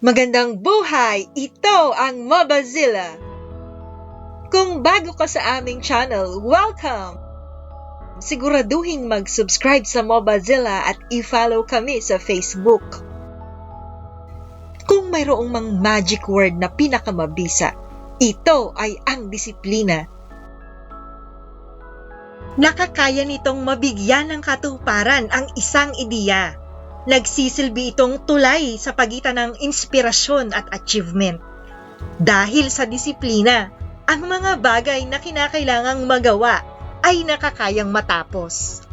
Magandang buhay! Ito ang Mobazilla! Kung bago ka sa aming channel, welcome! Siguraduhin mag-subscribe sa Mobazilla at i-follow kami sa Facebook. Kung mayroong mang magic word na pinakamabisa, ito ay ang disiplina. Nakakaya nitong mabigyan ng katuparan ang isang ideya. Nagsisilbi itong tulay sa pagitan ng inspirasyon at achievement. Dahil sa disiplina, ang mga bagay na kinakailangang magawa ay nakakayang matapos.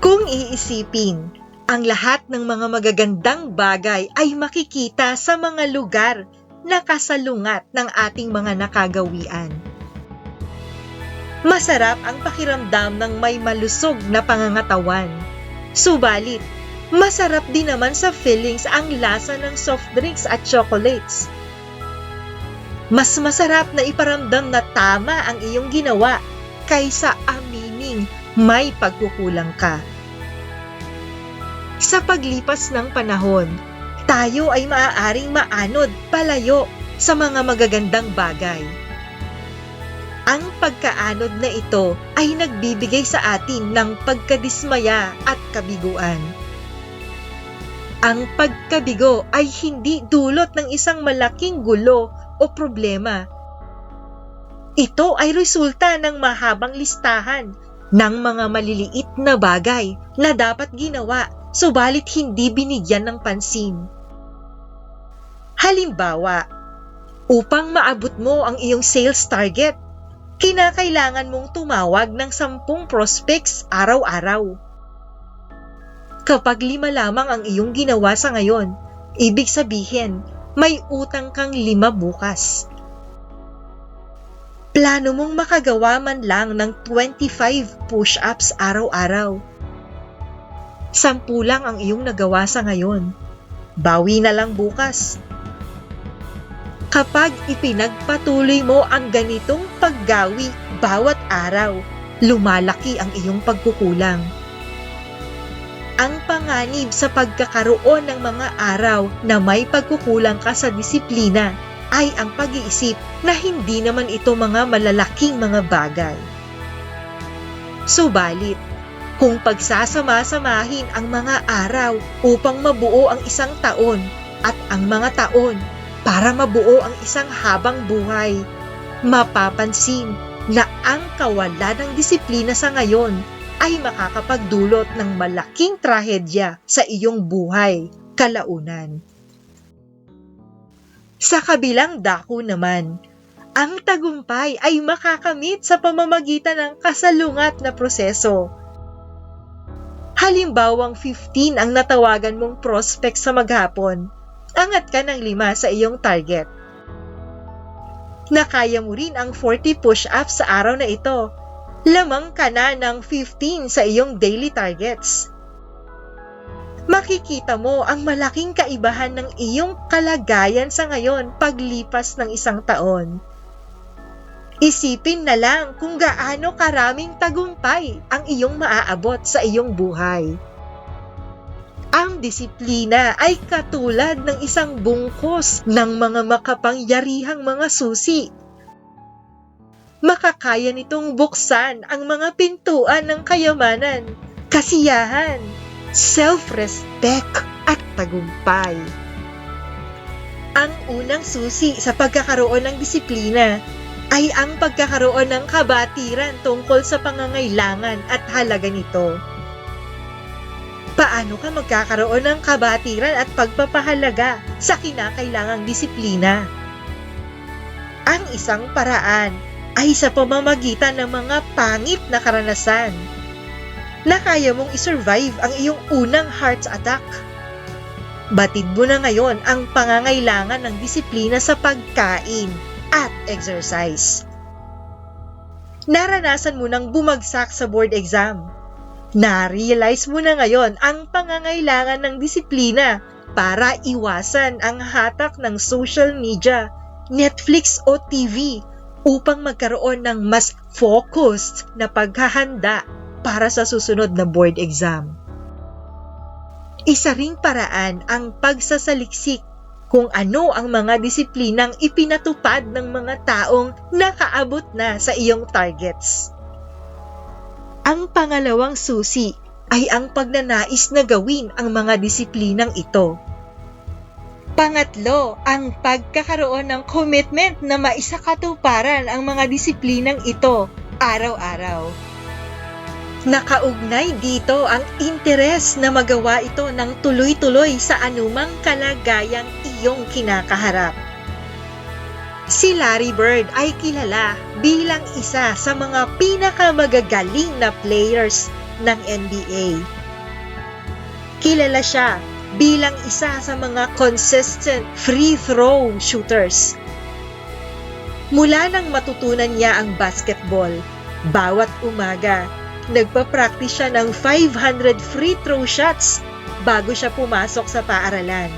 Kung iisipin, ang lahat ng mga magagandang bagay ay makikita sa mga lugar na kasalungat ng ating mga nakagawian. Masarap ang pakiramdam ng may malusog na pangangatawan. Subalit, masarap din naman sa feelings ang lasa ng soft drinks at chocolates. Mas masarap na iparamdam na tama ang iyong ginawa kaysa amining may pagkukulang ka. Sa paglipas ng panahon, tayo ay maaaring maanod palayo sa mga magagandang bagay. Ang pagkaanod na ito ay nagbibigay sa atin ng pagkadismaya at kabiguan. Ang pagkabigo ay hindi dulot ng isang malaking gulo o problema. Ito ay resulta ng mahabang listahan ng mga maliliit na bagay na dapat ginawa subalit hindi binigyan ng pansin. Halimbawa, upang maabot mo ang iyong sales target, kinakailangan mong tumawag ng sampung prospects araw-araw. Kapag lima lamang ang iyong ginawa sa ngayon, ibig sabihin may utang kang lima bukas. Plano mong makagawa man lang ng 25 push-ups araw-araw. Sampu lang ang iyong nagawa sa ngayon. Bawi na lang bukas. Kapag ipinagpatuloy mo ang ganitong paggawi bawat araw, lumalaki ang iyong pagkukulang. Ang panganib sa pagkakaroon ng mga araw na may pagkukulang ka sa disiplina ay ang pag-iisip na hindi naman ito mga malalaking mga bagay. Subalit, kung pagsasama-samahin ang mga araw upang mabuo ang isang taon at ang mga taon para mabuo ang isang habang buhay, mapapansin na ang kawalan ng disiplina sa ngayon ay makakapagdulot ng malaking trahedya sa iyong buhay kalaunan. Sa kabilang dako naman, ang tagumpay ay makakamit sa pamamagitan ng kasalungat na proseso. Halimbawang 15 ang natawagan mong prospect sa maghapon, angat ka ng lima sa iyong target. Nakaya mo rin ang 40 push-ups sa araw na ito lamang ka na ng 15 sa iyong daily targets. Makikita mo ang malaking kaibahan ng iyong kalagayan sa ngayon paglipas ng isang taon. Isipin na lang kung gaano karaming tagumpay ang iyong maaabot sa iyong buhay. Ang disiplina ay katulad ng isang bungkos ng mga makapangyarihang mga susi makakaya nitong buksan ang mga pintuan ng kayamanan, kasiyahan, self-respect at tagumpay. Ang unang susi sa pagkakaroon ng disiplina ay ang pagkakaroon ng kabatiran tungkol sa pangangailangan at halaga nito. Paano ka magkakaroon ng kabatiran at pagpapahalaga sa kinakailangang disiplina? Ang isang paraan ay sa pamamagitan ng mga pangit na karanasan na kaya mong isurvive ang iyong unang heart attack. Batid mo na ngayon ang pangangailangan ng disiplina sa pagkain at exercise. Naranasan mo nang bumagsak sa board exam. Na-realize mo na ngayon ang pangangailangan ng disiplina para iwasan ang hatak ng social media, Netflix o TV upang magkaroon ng mas focused na paghahanda para sa susunod na board exam. Isa ring paraan ang pagsasaliksik kung ano ang mga disiplinang ipinatupad ng mga taong nakaabot na sa iyong targets. Ang pangalawang susi ay ang pagnanais na gawin ang mga disiplinang ito. Pangatlo, ang pagkakaroon ng commitment na maisakatuparan ang mga disiplinang ito araw-araw. Nakaugnay dito ang interes na magawa ito ng tuloy-tuloy sa anumang kalagayang iyong kinakaharap. Si Larry Bird ay kilala bilang isa sa mga pinakamagagaling na players ng NBA. Kilala siya bilang isa sa mga consistent free throw shooters. Mula nang matutunan niya ang basketball, bawat umaga, nagpa-practice siya ng 500 free throw shots bago siya pumasok sa paaralan.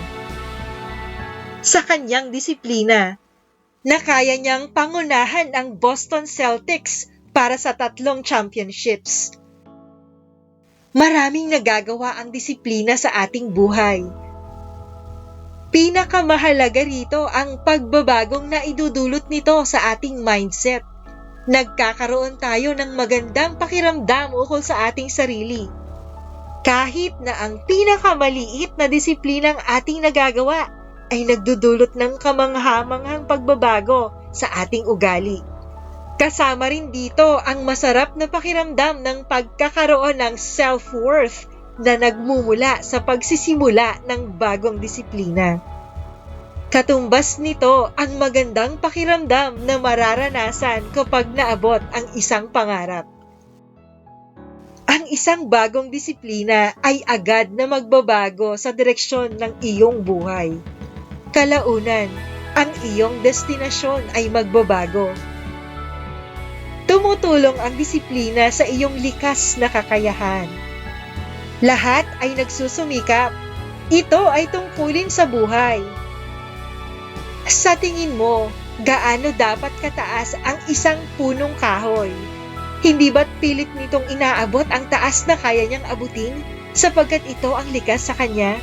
Sa kanyang disiplina, na kaya niyang pangunahan ang Boston Celtics para sa tatlong championships. Maraming nagagawa ang disiplina sa ating buhay. Pinakamahalaga rito ang pagbabagong na idudulot nito sa ating mindset. Nagkakaroon tayo ng magandang pakiramdam ukol sa ating sarili. Kahit na ang pinakamaliit na disiplinang ating nagagawa ay nagdudulot ng kamanghamanghang pagbabago sa ating ugali. Kasama rin dito ang masarap na pakiramdam ng pagkakaroon ng self-worth na nagmumula sa pagsisimula ng bagong disiplina. Katumbas nito ang magandang pakiramdam na mararanasan kapag naabot ang isang pangarap. Ang isang bagong disiplina ay agad na magbabago sa direksyon ng iyong buhay kalaunan, ang iyong destinasyon ay magbabago. Tumutulong ang disiplina sa iyong likas na kakayahan. Lahat ay nagsusumikap. Ito ay tungkulin sa buhay. Sa tingin mo, gaano dapat kataas ang isang punong kahoy? Hindi ba't pilit nitong inaabot ang taas na kaya niyang abutin sapagkat ito ang likas sa kanya?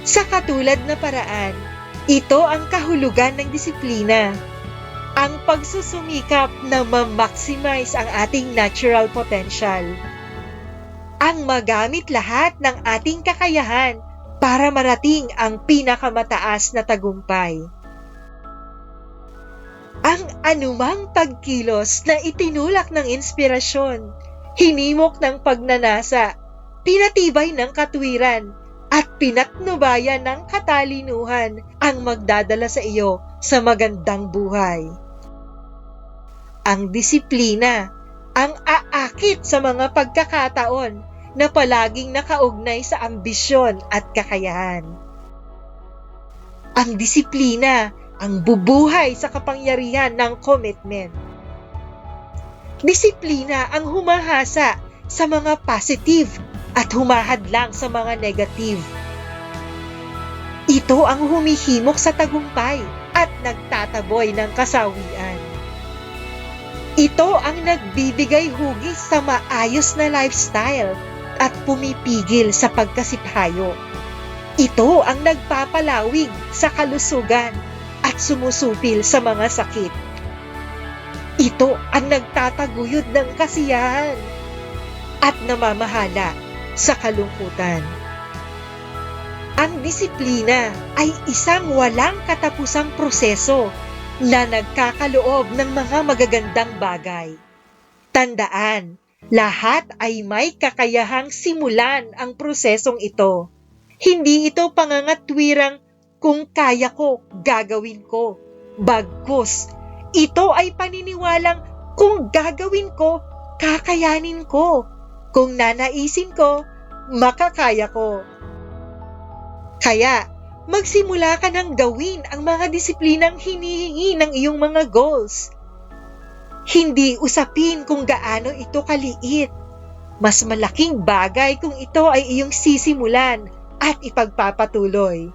Sa katulad na paraan, ito ang kahulugan ng disiplina. Ang pagsusumikap na ma-maximize ang ating natural potential. Ang magamit lahat ng ating kakayahan para marating ang pinakamataas na tagumpay. Ang anumang pagkilos na itinulak ng inspirasyon, hinimok ng pagnanasa, pinatibay ng katwiran, at pinatnubayan ng katalinuhan ang magdadala sa iyo sa magandang buhay. Ang disiplina, ang aakit sa mga pagkakataon na palaging nakaugnay sa ambisyon at kakayahan. Ang disiplina, ang bubuhay sa kapangyarihan ng commitment. Disiplina ang humahasa sa mga positive at humahadlang sa mga negative. Ito ang humihimok sa tagumpay at nagtataboy ng kasawian. Ito ang nagbibigay hugis sa maayos na lifestyle at pumipigil sa pagkasiphayo. Ito ang nagpapalawig sa kalusugan at sumusupil sa mga sakit. Ito ang nagtataguyod ng kasiyahan at namamahala sa kalungkutan. Ang disiplina ay isang walang katapusang proseso na nagkakaloob ng mga magagandang bagay. Tandaan, lahat ay may kakayahang simulan ang prosesong ito. Hindi ito pangangatwirang kung kaya ko, gagawin ko. Bagkus, ito ay paniniwalang kung gagawin ko, kakayanin ko. Kung nanaisin ko, makakaya ko. Kaya, magsimula ka ng gawin ang mga disiplinang hinihingi ng iyong mga goals. Hindi usapin kung gaano ito kaliit. Mas malaking bagay kung ito ay iyong sisimulan at ipagpapatuloy.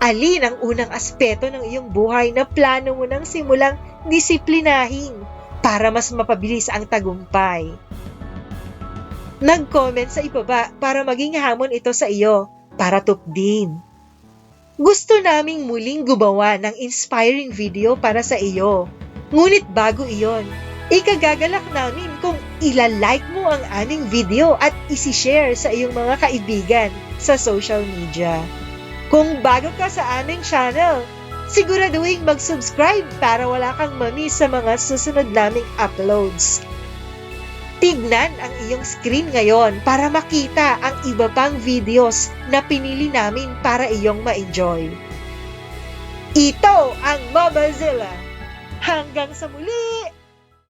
Alin ang unang aspeto ng iyong buhay na plano mo nang simulang disiplinahin para mas mapabilis ang tagumpay? Nag-comment sa ibaba para maging hamon ito sa iyo, para tupdin. Gusto naming muling gumawa ng inspiring video para sa iyo. Ngunit bago iyon, ikagagalak namin kung ilalike mo ang aming video at isishare sa iyong mga kaibigan sa social media. Kung bago ka sa aming channel, siguraduhin mag-subscribe para wala kang mamiss sa mga susunod naming uploads. Tignan ang iyong screen ngayon para makita ang iba pang videos na pinili namin para iyong ma-enjoy. Ito ang Mobazilla! Hanggang sa muli!